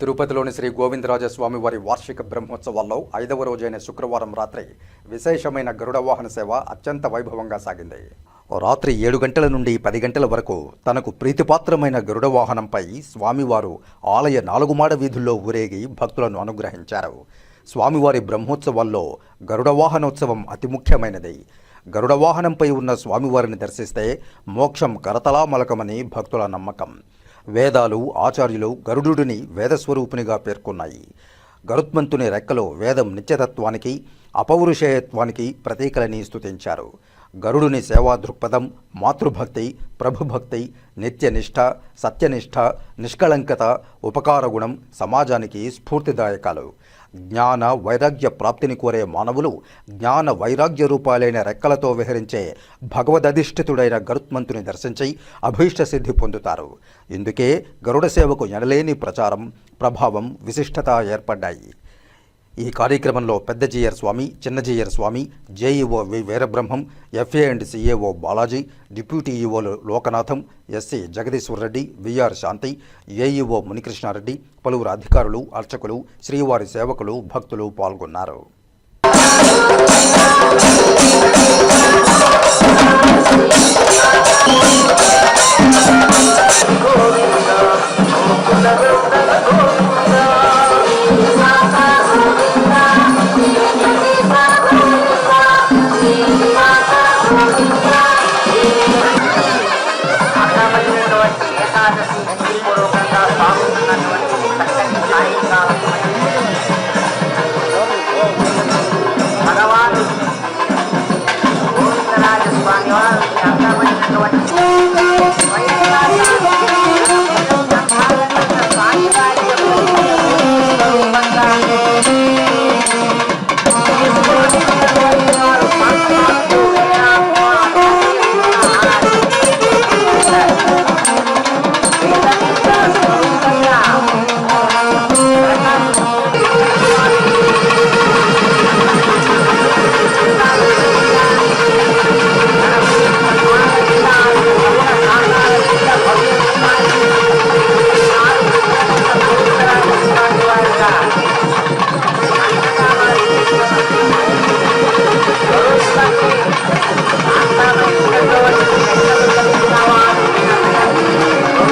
తిరుపతిలోని శ్రీ గోవిందరాజస్వామి వారి వార్షిక బ్రహ్మోత్సవాల్లో ఐదవ రోజైన శుక్రవారం రాత్రి విశేషమైన గరుడ వాహన సేవ అత్యంత వైభవంగా సాగింది. రాత్రి ఏడు గంటల నుండి పది గంటల వరకు తనకు ప్రీతిపాత్రమైన గరుడ వాహనంపై స్వామివారు ఆలయ నాలుగు మాడ వీధుల్లో ఊరేగి భక్తులను అనుగ్రహించారు. స్వామివారి బ్రహ్మోత్సవాల్లో గరుడ వాహనోత్సవం అతి ముఖ్యమైనది. గరుడ వాహనంపై ఉన్న స్వామివారిని దర్శిస్తే మోక్షం కరతలా మలకమని భక్తుల నమ్మకం. వేదాలు ఆచార్యులు గరుడుని వేదస్వరూపునిగా పేర్కొన్నాయి. గరుత్మంతుని రెక్కలో వేదం నిత్యతత్వానికి అపౌరుషేయత్వానికి ప్రతీకలని స్తుతించారు. గరుడుని సేవా దృక్పథం మాతృభక్తి ప్రభుభక్తి నిత్యనిష్ట సత్యనిష్ట నిష్కళంకత ఉపకార గుణం సమాజానికి స్ఫూర్తిదాయకాలు. జ్ఞాన వైరాగ్య ప్రాప్తిని కోరే మానవులు జ్ఞాన వైరాగ్య రూపాలైన రెక్కలతో విహరించే భగవదధిష్ఠితుడైన గరుత్మంతుని దర్శించి అభీష్ట సిద్ధి పొందుతారు. ఇందుకే గరుడ సేవకు ఎనలేని ప్రచారం ప్రభావం విశిష్టత ఏర్పడ్డాయి. ఈ కార్యక్రమంలో పెద్ద జీయర్ స్వామి చిన్న Jeeyar Swami JEO V Veerabrahmam FA and CAO Balaji deputy ఈఓలు Lokanatham SC Jagadishwar Reddy VR Shanti AEO Munikrishna Reddy పలువురు అధికారులు అర్చకులు శ్రీవారి సేవకులు భక్తులు పాల్గొన్నారు. భగవాన్ గోవిందరాజ స్వామి వారు అర్థమైన